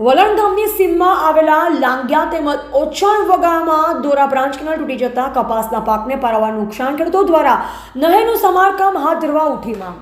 વલણ ગામની સીમમાં આવેલા લાંગ્યા તેમજ ઓછાણ વગામાં દોરા બ્રાન્ચ કેનાલ તૂટી જતા કપાસના પાકને પારાવાર નુકસાન ખેડૂતો દ્વારા નહેરનું સમારકામ હાથ ધરવા ઉઠી માંગ.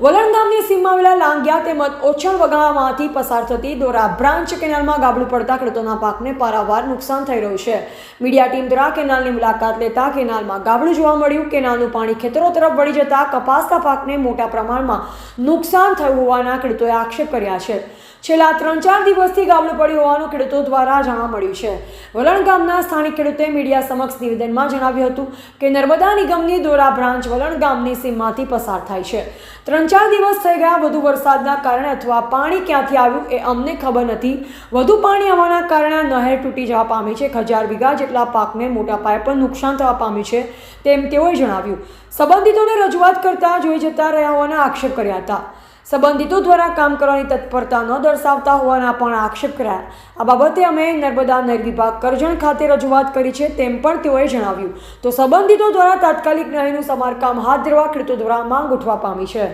વલણ સીમમાં આવેલા લાંગ્યા તેમજ ઓછણ વગામાંથી પસાર થતી દોરા બ્રાન્ચ કેનાલમાં ગાબડું પડતા ખેડૂતોના પાકને પારાવાર નુકસાન થઈ રહ્યું છે. મીડિયા ટીમ દ્વારા કેનાલની મુલાકાત લેતા કેનાલમાં ગાબડું જોવા મળ્યું. કેનાલનું પાણી ખેતરો તરફ વળી જતા કપાસના પાકને મોટા પ્રમાણમાં નુકસાન થયું હોવાના ખેડૂતોએ આક્ષેપ કર્યા છે. છેલ્લા ત્રણ ચાર દિવસથી ગાબડું પડ્યું હોવાનું ખેડૂતો દ્વારા જાણવા મળ્યું છે. વલણ ગામના સ્થાનિક ખેડૂતે મીડિયા સમક્ષ નિવેદનમાં જણાવ્યું હતું કે નર્મદા નિગમની દોરા બ્રાન્ચ વલણ ગામની સીમમાંથી પસાર થાય છે. ત્રણ ચાર દિવસ થઈ ગયા વધુ વરસાદના કારણે અથવા પાણી ક્યાંથી આવ્યું એ અમને ખબર નથી. વધુ પાણી આવવાના કારણે નહેર તૂટી જવા પામી છે. એક હજાર વીઘા જેટલા પાકને મોટા પાયે પણ નુકસાન થવા પામ્યું છે તેમ તેઓએ જણાવ્યું. સંબંધિતોને રજૂઆત કરતા જોઈ જતા રહ્યા હોવાના આક્ષેપ કર્યા હતા. સંબંધિતો દ્વારા કામ કરવાની તત્પરતા ન દર્શાવતા હોવાના પણ આક્ષેપ કર્યા. આ બાબતે અમે નર્મદા નહેર વિભાગ કરજણ ખાતે રજૂઆત કરી છે તેમ પણ તેઓએ જણાવ્યું. તો સંબંધિતો દ્વારા તાત્કાલિક નહેરનું સમારકામ હાથ ધરવા ખેડૂતો દ્વારા માંગ ઉઠવા પામી છે.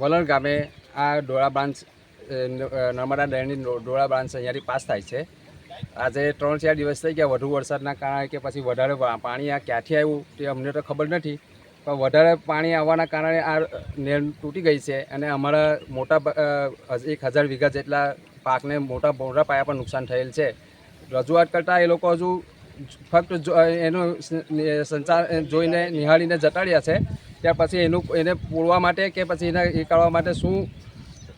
વલણ ગામે આ ડોળા બ્રાન્ચ નર્મદા ડેમની ડોળા બ્રાન્ચ અહીંયાથી પાસ થાય છે. આજે ત્રણ ચાર દિવસ થઈ ગયા, વધુ વરસાદના કારણે કે પછી વધારે પાણી આ ક્યાંથી આવ્યું તે અમને તો ખબર નથી. પણ વધારે પાણી આવવાના કારણે આ નેર તૂટી ગઈ છે અને અમારા મોટા એક હજાર વીઘા જેટલા પાકને મોટા મોટા પાયા પર નુકસાન થયેલ છે. રજૂઆત કરતાં એ લોકો હજુ ફક્ત એનું સંચાર જોઈને નિહાળીને જટાડ્યા છે. ત્યાર પછી એનું, એને પૂરવા માટે કે પછી એને એ કરવા માટે શું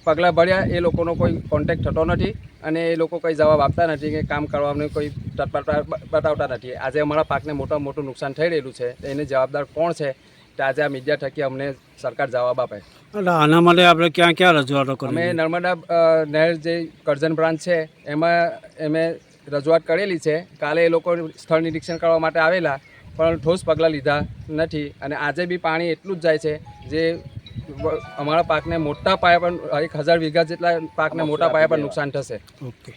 પગલાં ભર્યા એ લોકોનો કોઈ કોન્ટેક્ટ થતો નથી અને એ લોકો કંઈ જવાબ આપતા નથી કે કામ કરવાનું કોઈ તત્પરતા બતાવતા નથી. આજે અમારા પાકને મોટામાં મોટું નુકસાન થઈ રહેલું છે. એને જવાબદાર કોણ છે? આજે આ મીડિયા થકી અમને સરકાર જવાબ આપે. એટલે આના માટે આપણે ક્યાં ક્યાં રજૂઆતો અમે નર્મદા નહેર જે કરજણ બ્રાન્ચ છે એમાં અમે રજૂઆત કરેલી છે. કાલે એ લોકો સ્થળ નિરીક્ષણ કરવા માટે આવેલા પણ ઠોસ પગલાં લીધા નથી. અને આજે બી પાણી એટલું જ જાય છે જે અમારા પાકને મોટા પાયા પર એક હજાર વીઘા જેટલા પાકને મોટા પાયા પર નુકસાન થશે. ઓકે.